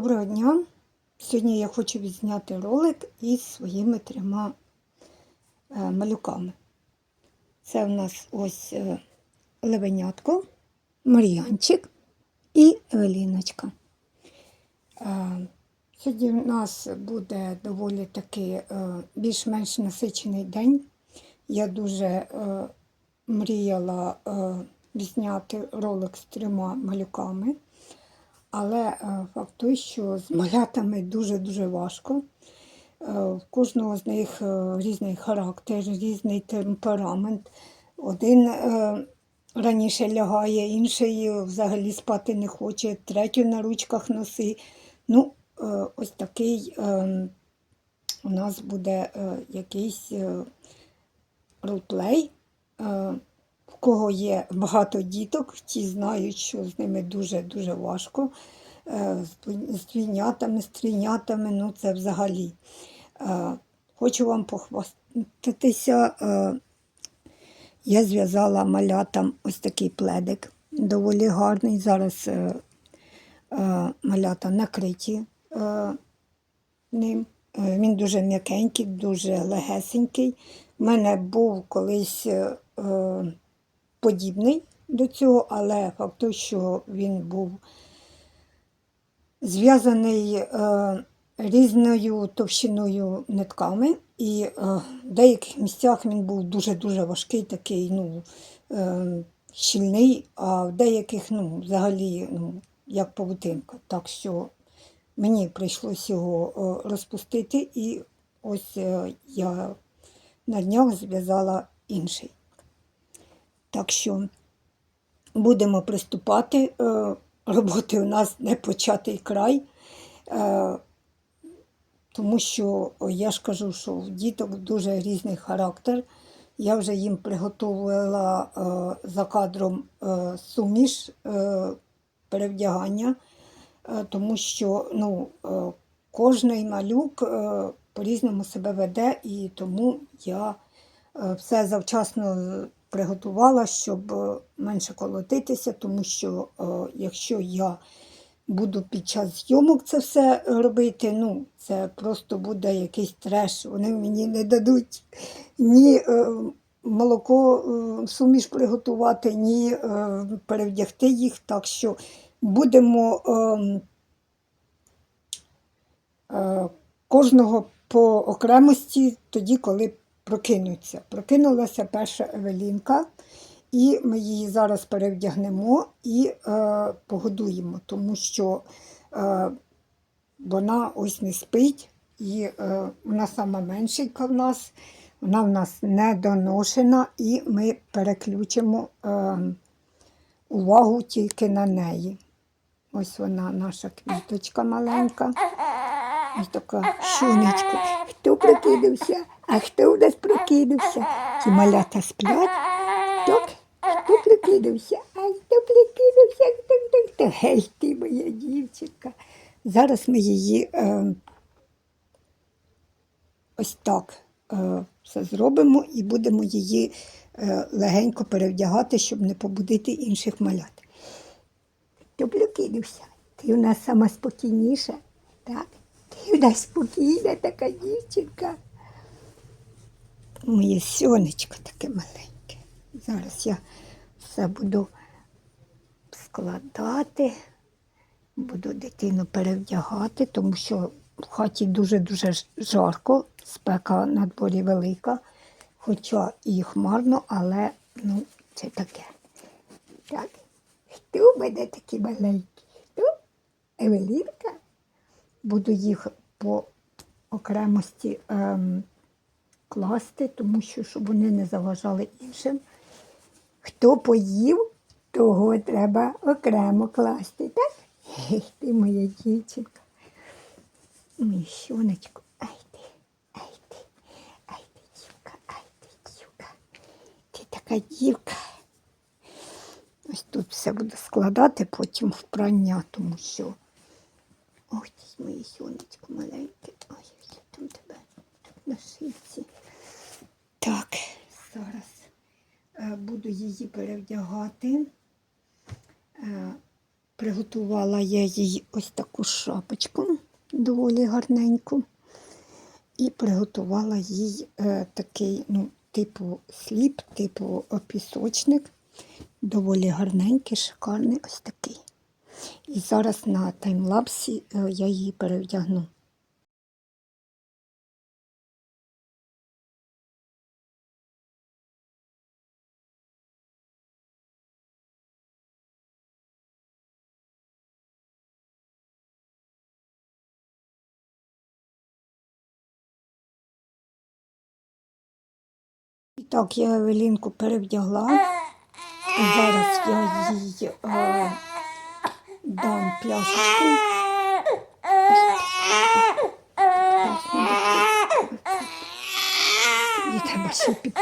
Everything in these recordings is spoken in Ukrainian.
Доброго дня! Сьогодні я хочу відзняти ролик із своїми трьома е, малюками. Це у нас ось е, Левенятко, Мар'янчик і Евеліночка. Е, Сьогодні у нас буде доволі таки більш-менш насичений день. Я дуже мріяла відзняти ролик з трьома малюками. Але е, факт той, що з малятами дуже-дуже важко. Е, В кожного з них е, різний характер, різний темперамент. Один раніше лягає, інший взагалі спати не хоче, третю на ручках носи. Ну, ось такий у нас буде якийсь ролплей. Кого є багато діток, ті знають, що з ними дуже-дуже важко. Е, З двійнятами, з трійнятами, ну це взагалі. Е, Хочу вам похвастатися. е, Я зв'язала малятам ось такий пледик, доволі гарний. Зараз малята накриті ним. Він дуже м'якенький, дуже легесенький. У мене був колись подібний до цього, але факт що він був зв'язаний е, різною товщиною нитками, і е, в деяких місцях він був дуже-дуже важкий, такий, ну, е, щільний, а в деяких, ну, взагалі, ну, як павутинка. Так що мені прийшлося його е, розпустити, і ось е, я на днях зв'язала інший. Так що будемо приступати. Е, Роботи у нас не початий край, е, тому що я ж кажу, що в діток дуже різний характер. Я вже їм приготувала е, за кадром суміш перевдягання, тому що ну, кожний малюк по-різному себе веде, і тому я все завчасно приготувала, щоб е, менше колотитися, тому що е, якщо я буду під час зйомок це все робити, ну, це просто буде якийсь треш. Вони мені не дадуть ні е, молоко суміш приготувати, ні перевдягти їх. Так що будемо ем, кожного по окремості тоді, коли прокинуться. Прокинулася перша Евелінка, і ми її зараз перевдягнемо і е, погодуємо, тому що е, вона ось не спить, і е, вона сама меншенька в нас, вона в нас недоношена, і ми переключимо е, увагу тільки на неї. Ось вона, наша квіточка маленька. Ось така шунечко. Хто прокинувся? А хто у нас прокинувся? Ті малята сплять? Так? Хто прокинувся? А хто прокинувся? Хто, хто, хто? Гей, ти моя дівчинка. Зараз ми її е, ось так е, все зробимо і будемо її е, легенько перевдягати, щоб не побудити інших малят. Хто прокинувся? Ти у нас сама спокійніша, так? Ти у нас спокійна така дівчинка. Моє сонечко таке маленьке. Зараз я все буду складати, буду дитину перевдягати, тому що в хаті дуже-дуже жарко, спека на дворі велика, хоча і хмарно, але ну, це таке. Так. Хто в мене такі маленькі? Хто? Евелінка? Буду їх по окремості ем, класти, тому що щоб вони не заважали іншим. Хто поїв, того треба окремо класти, так? Ех, ти моя дівчинка. Моє щонечко. Ай ти, ай ти, ай ти, дівка, ай ти, дівка. Ти така дівка. Ось тут все буду складати потім в прання, тому що. Ти моє сонечко маленьке. Ой, що там тебе тут на шийці. Так, зараз е, буду її перевдягати. Е, Приготувала я їй ось таку шапочку, доволі гарненьку. І приготувала їй е, такий, ну, типу сліп, типу пісочник. Доволі гарненький, шикарний ось такий. І зараз на таймлапсі я її перевдягну. І так, я Евелінку перевдягла. Зараз я їй е, дам пляшечку. Їй треба ще так.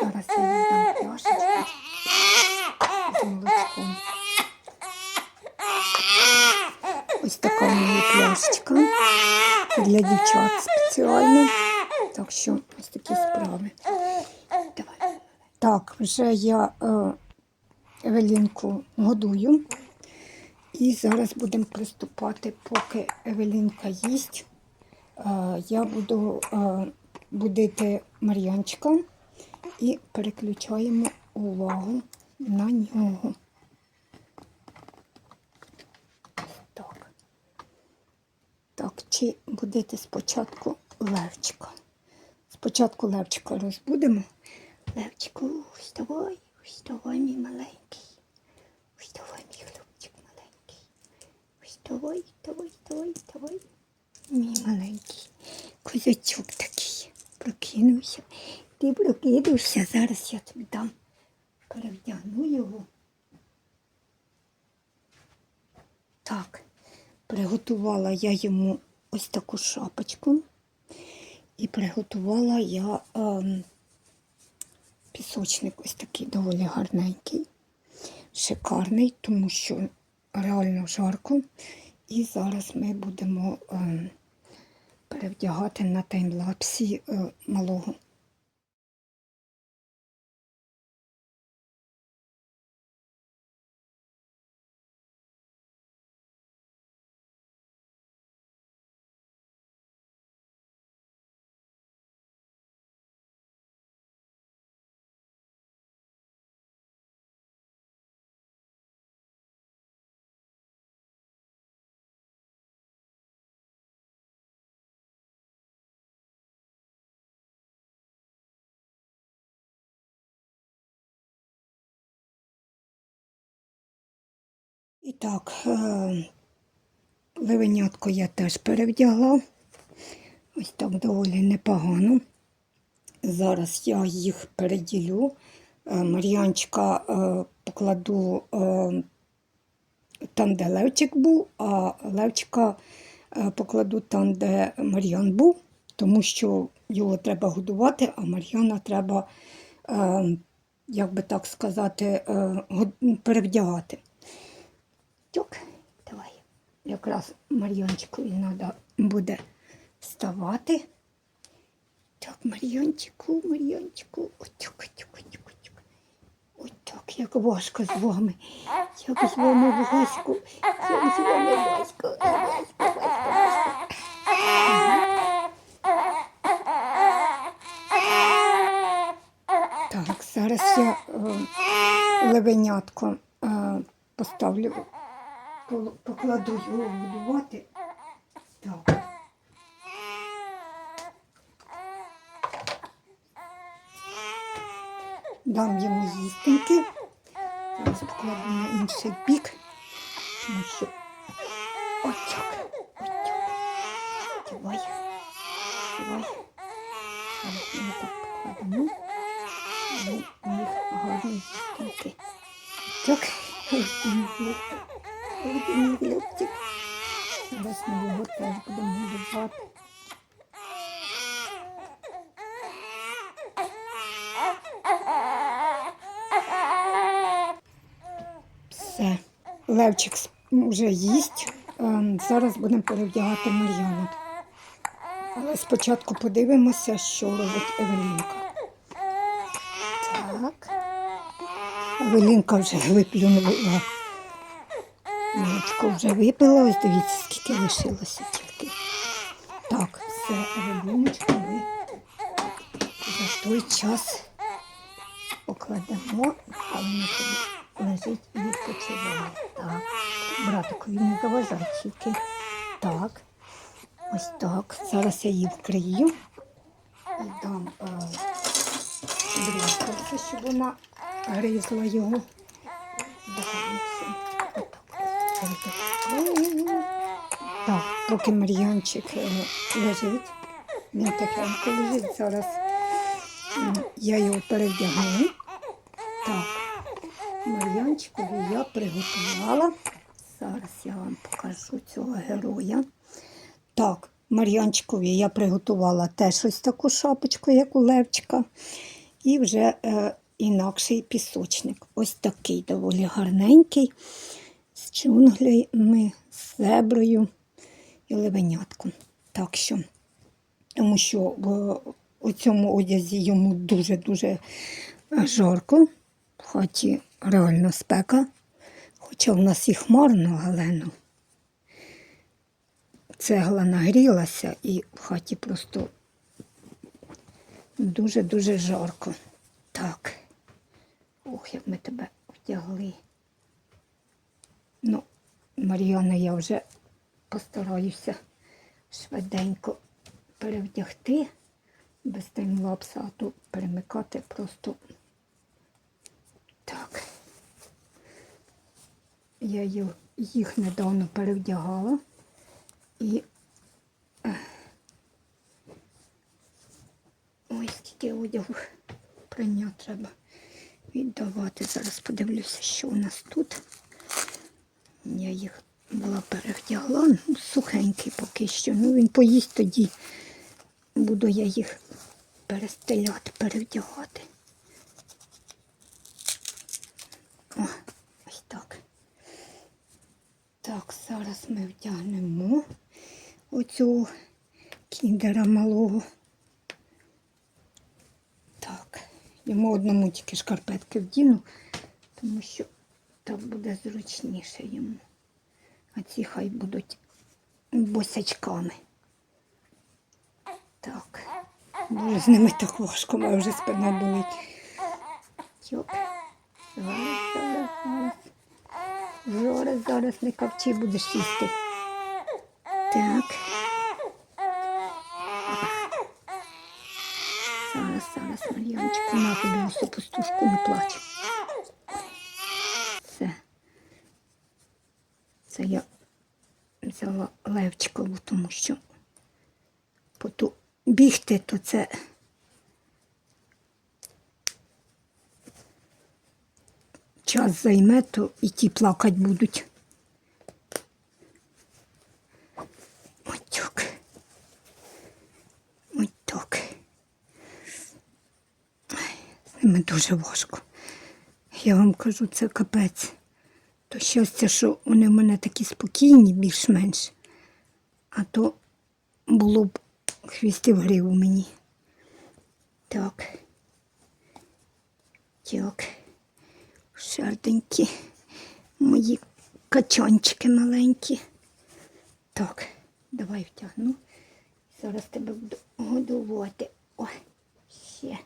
Зараз я їй дам пляшечку з молочком. Ось така у мене пляшечка. Для дівчат спеціально. Так що ось такі справи. Давай. Так, вже я е, Евелінку годую. І зараз будемо приступати, поки Евелінка їсть. Е, я буду е, будити Мар'янчика і переключаємо увагу на нього. Так. Так, чи будете спочатку Левчика? Спочатку Левчика розбудемо. Левчику, вставай, вставай, мій маленький. Вставай, мій хлопчик маленький. Вставай, вставай, вставай, вставай. Мій маленький. Козачок такий. Прокинувся. Ти прокинувся, зараз я тобі дам. Перевдягну його. Так, приготувала я йому ось таку шапочку. І приготувала я е, пісочник ось такий доволі гарненький, шикарний, тому що реально жарко. І зараз ми будемо е, перевдягати на таймлапсі е, малого. І так, е, я теж перевдягла. Ось так доволі непогано. Зараз я їх переділю. Е, Мар'янчика е, покладу там, де Левчик був, а Левчика покладу там, де Мар'ян був, тому що його треба годувати, а Мар'яна треба, як би так сказати, перевдягати. Тюк, давай. Якраз Мар'янчикові треба буде вставати. Так, Мар'янчику, Мар'янчику. Отюк, отюк, отюк, отюк. Ось так, як важко з вами. Як з вами важко. Як з вами важко. Важко, важко, важко. Так, зараз я е, левенятко е, поставлю, покладу його годувати. Так. Дам йому їстеньки. Зараз покладу на інший бік. Тому що отак, отак. Давай, давай. Зараз ми так покладемо. І у них гарні їстеньки. Так, ось мій хлопчик. Ось мій хлопчик. Зараз ми його теж будемо годувати. Все. Левчик вже їсть. Зараз будемо перевдягати Мар'яну. Але спочатку подивимося, що робить Евелінка. Так. Так. Велінка вже виплюнула. Молочко вже випила. Ось дивіться, скільки лишилося тільки. Так, все, Евеліночка, ми за той час покладемо, а вона собі лежить і відпочиває. Так, братику, він не заважай тільки. Так, ось так. Зараз я її вкрию і дам е, щоб вона гризла його. Так, поки Мар'янчик е, лежить, він тихенько лежить. Зараз я його перевдягну. Так, Мар'янчикові я приготувала. Зараз я вам покажу цього героя. Так, Мар'янчикові я приготувала теж ось таку шапочку, як у Левчика. І вже е, інакший пісочник. Ось такий доволі гарненький, з джунглями, з зеброю і левенятком. Так що, тому що в у цьому одязі йому дуже-дуже е, жарко. В хаті реально спека. Хоча в нас і хмарно, але ну, цегла нагрілася і в хаті просто дуже-дуже жарко. Так. Ох, як ми тебе вдягли. Ну, Мар'яна, я вже постараюся швиденько перевдягти без таймлапса, а то перемикати просто так. Я їх недавно перевдягала і ой, скільки одягу прийняти треба віддавати. Зараз подивлюся, що у нас тут. Я їх була перевдягла, ну, сухенький поки що. Ну він поїсть тоді. Буду я їх перестеляти, перевдягати. О, ось так. Так, зараз ми вдягнемо оцю кіндера малого. Так, йому одному тільки шкарпетки вдіну, тому що так буде зручніше йому. А ці хай будуть босячками. Так. Боже, з ними так важко, моя вже спина болить. Йоп. Зараз, зараз, зараз. Не капчи будеш їсти. Так. Зараз, зараз, Мар'янчику, на тобі усю пустушку не плач. Все. Це я взяла Левчикову, тому що поту бігти, то це час займе, то і ті плакать будуть. Ось так. Ось так. З ними дуже важко. Я вам кажу, це капець. То щастя, що вони в мене такі спокійні, більш-менш. А то було б хвістів гриву мені. Так. Так. Шарденькі. Мої качанчики маленькі. Так, давай втягну. Зараз тебе буду годувати. Ой, ще.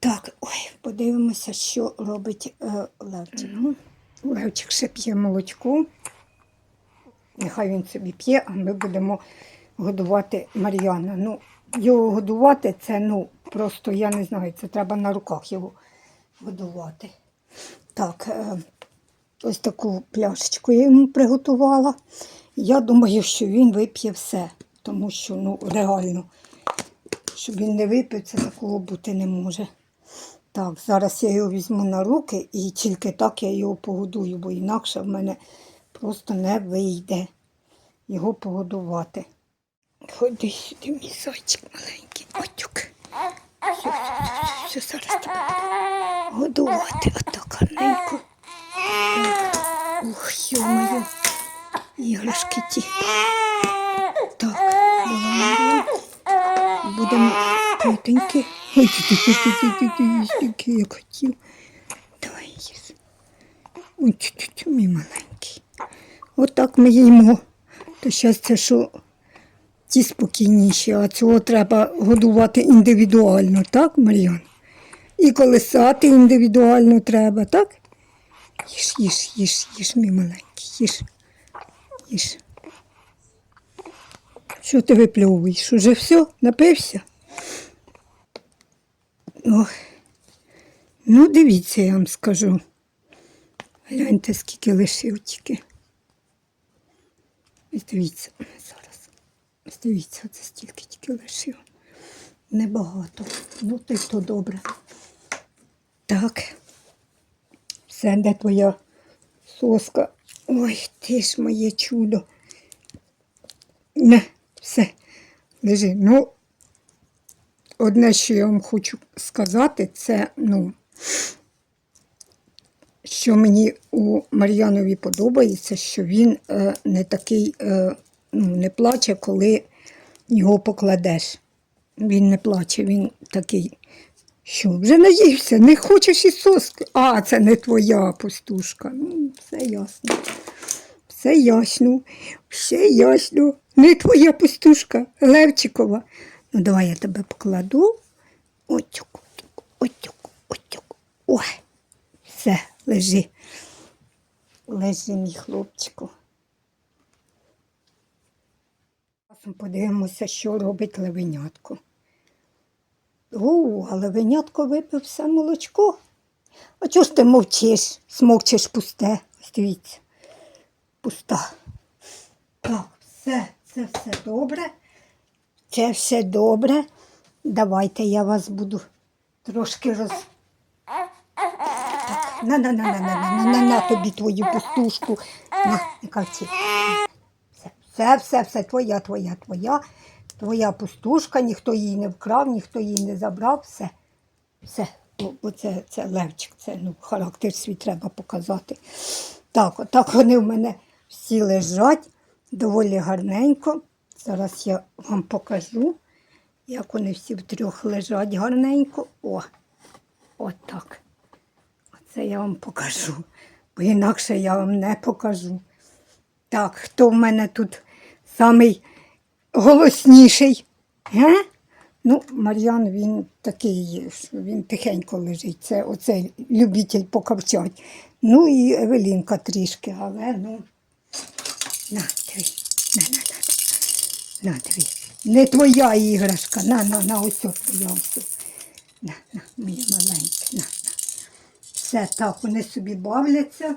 Так, ой, подивимося, що робить е, Левчик. Левчик ще п'є молочко. Нехай він собі п'є, а ми будемо годувати Мар'яна. Ну, його годувати це, ну, просто я не знаю, це треба на руках його годувати. Так, е, ось таку пляшечку я йому приготувала. Я думаю, що він вип'є все, тому що ну, реально, щоб він не випив, це такого бути не може. Так, зараз я його візьму на руки і тільки так я його погодую, бо інакше в мене просто не вийде його погодувати. Ходи сюди, мій зайчик маленький. Отюк. Все, зараз тебе годувати отак гарненько. Ух, йо-моє. Іграшки ті. Так, Будемо тітоньки Ой, тільки, як хотів. Давай їж. Ой, ти, мій маленький. Отак ми їмо. То щастя, що ті спокійніші, а цього треба годувати індивідуально, так, Мар'ян? І колесати індивідуально треба, так? Їж, їж, їж, їж, мій маленький, їж. Їж. Що ти випльовуєш? Уже все? Напився? Ох. Ну, дивіться, я вам скажу. Гляньте, скільки лишив тільки. Ось дивіться, зараз. Ось дивіться, це стільки тільки лишив. Небагато. Ну, ти то добре. Так. Все, де твоя соска? Ой, ти ж моє чудо. Не, все, лежи. Ну, одне, що я вам хочу сказати, це, ну, що мені у Мар'янові подобається, що він е, не такий, е, ну, не плаче, коли його покладеш. Він не плаче, він такий, що вже наївся, не хочеш і соски. А, це не твоя пустушка. Ну, все ясно. Все ясно, все ясно. Не твоя пустушка, Левчикова. Ну, давай я тебе покладу. Отюк, отюк, отюк, отюк. Ой, все, лежи. Лежи, мій хлопчику. Подивимося, що робить левенятко. Гоу, але винятко випив все молочко. А чого ж ти мовчиш? Смовчиш пусте. Ось дивіться, пуста. Так, все, це все добре. Це все добре. Давайте я вас буду трошки роз. На на на на на на на на тобі твою пустушку. На, не Все, все, все, твоя, твоя, твоя. Твоя пустушка, ніхто її не вкрав, ніхто її не забрав, все. Все. Бо- Бо це, це Левчик, це ну, характер свій треба показати. Так, отак вони в мене всі лежать доволі гарненько. Зараз я вам покажу, як вони всі втрьох лежать гарненько. О, отак. Оце я вам покажу, бо інакше я вам не покажу. Так, хто в мене тут самий голосніший? Ге? Ну, Мар'ян він такий, що він тихенько лежить. Це оцей любитель покавчать. Ну і Евелінка трішки, але ну. На, диви. На, на, на. На, диви. Не твоя іграшка. На, на, на, ось твоя ось. На, на, моя маленька. На, на. Все, так, вони собі бавляться.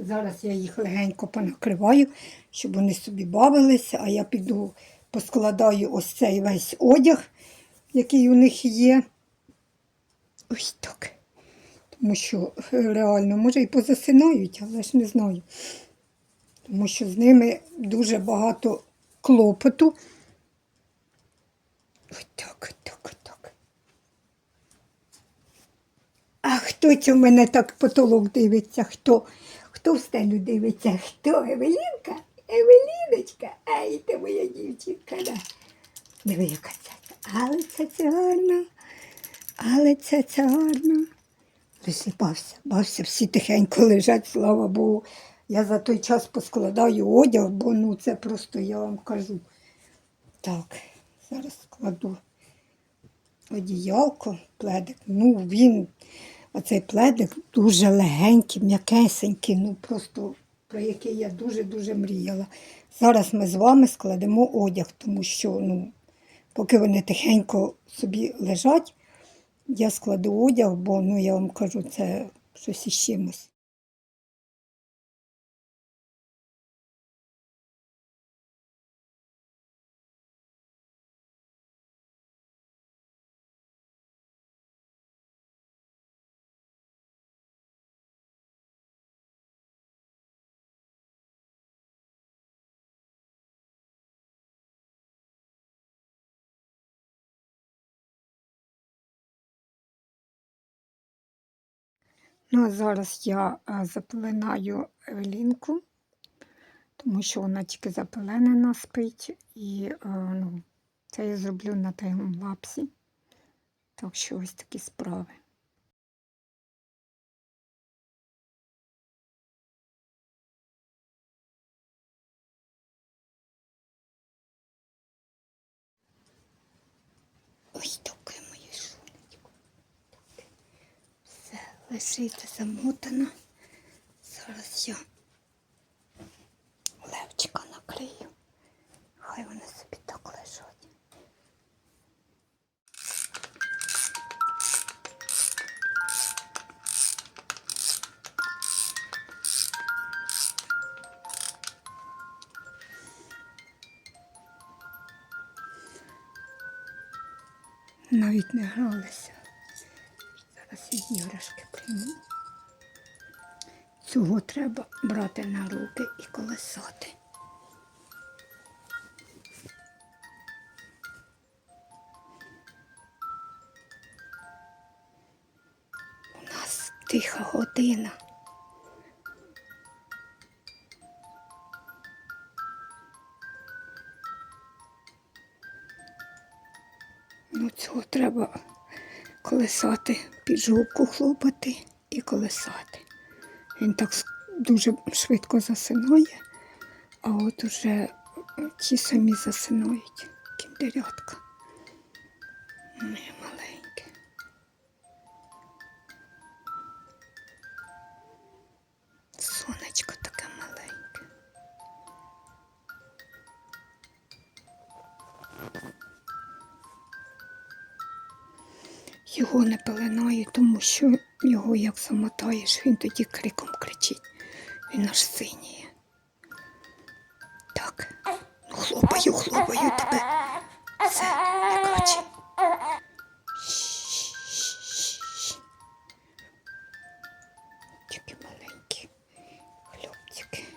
Зараз я їх легенько понакриваю, щоб вони собі бавилися, а я піду поскладаю ось цей весь одяг, який у них є. Ось так. Тому що е, реально, може, і позасинають, але ж не знаю. Тому що з ними дуже багато клопоту. Ось так, так, так. А хто це в мене так потолок дивиться? Хто? Хто в стелю дивиться? Хто? Евелінка? Евеліночка? Ай, ти моя дівчинка. Да. Диви, яка це. Але це це гарно. Але це це гарно. Лише бався, бався, всі тихенько лежать, слава Богу. Я за той час поскладаю одяг, бо ну це просто я вам кажу. Так, зараз складу одіялко, пледик. Ну, він, оцей пледик дуже легенький, м'якесенький, ну просто про який я дуже-дуже мріяла. Зараз ми з вами складемо одяг, тому що, ну, поки вони тихенько собі лежать, я складу одяг, бо ну, я вам кажу, це щось із чимось. Ну, а зараз я запеленаю Евелінку, тому що вона тільки запеленена спить. І ну, це я зроблю на таймлапсі. Так що ось такі справи. Ось таке моє сонечко. Все лежить замотано. Зараз я левчика накрию. Хай вони собі так лежать. Навіть не гралися. Зараз іграшки. Цього треба брати на руки і колесати. У нас тиха година. Ну, цього треба колесати, під жопку хлопати і колесати. Він так дуже швидко засинає, а от уже е, ті самі засинають кіндерятка. Моє маленьке. Сонечко таке маленьке. Його не пеленаю, тому що його як замотаєш, він тоді криком кричить. Він аж синіє. Так, ну хлопаю, хлопаю тебе. Все, не кричи. Щ-щ-щ. Маленькі хлопчики.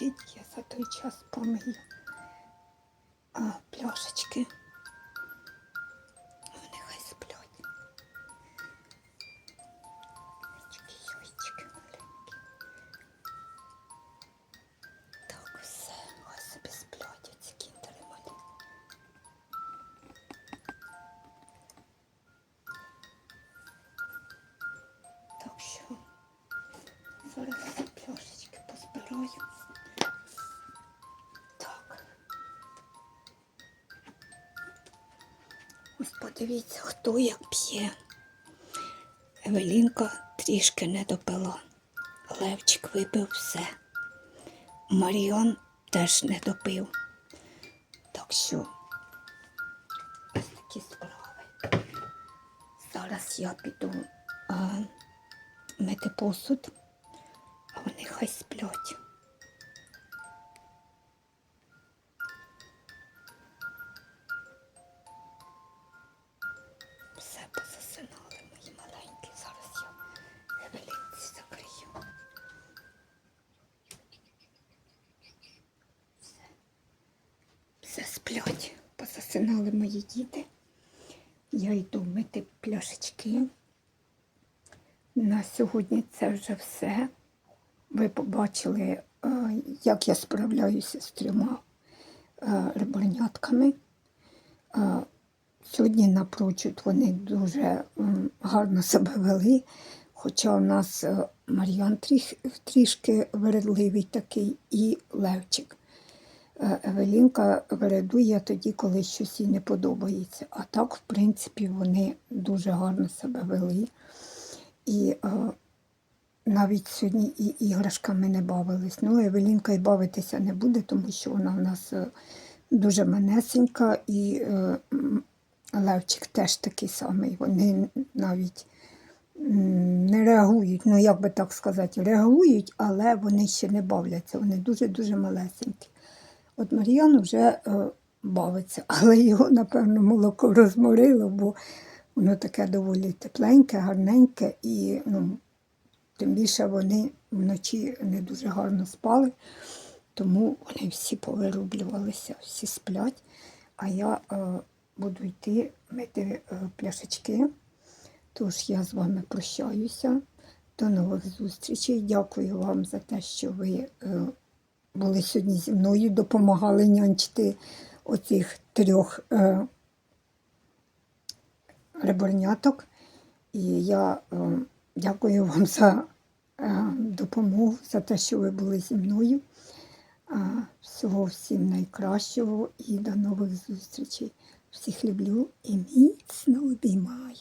Музика я за той час помию Ось подивіться, хто як п'є. Евелінка трішки не допила. Левчик випив все. Маріон теж не допив. Так що ось такі справи. Зараз я піду а, мити посуд, а вони хай сплять. Сьогодні це вже все. Ви побачили, е, як я справляюся з трьома е, рибарнятками. Е, Сьогодні напрочуд вони дуже гарно себе вели, хоча у нас Мар'ян трішки вередливий такий і Левчик. Евелінка вередує тоді, коли щось їй не подобається. А так, в принципі, вони дуже гарно себе вели. І е, навіть сьогодні і іграшками не бавились. Ну, Евелінка і бавитися не буде, тому що вона в нас е, дуже манесенька, і е, Левчик теж такий самий. Вони навіть не реагують, ну як би так сказати, реагують, але вони ще не бавляться. Вони дуже-дуже малесенькі. От Мар'ян вже е, бавиться, але його, напевно, молоко розморило, бо воно таке доволі тепленьке, гарненьке, і ну, тим більше вони вночі не дуже гарно спали, тому вони всі повирублювалися, всі сплять. А я е, буду йти мити е, пляшечки. Тож я з вами прощаюся. До нових зустрічей. Дякую вам за те, що ви е, були сьогодні зі мною, допомагали нянчити оцих трьох е, реборняток. І я е, дякую вам за е, допомогу, за те, що ви були зі мною. Е, всього всім найкращого і до нових зустрічей. Всіх люблю і міцно обіймаю.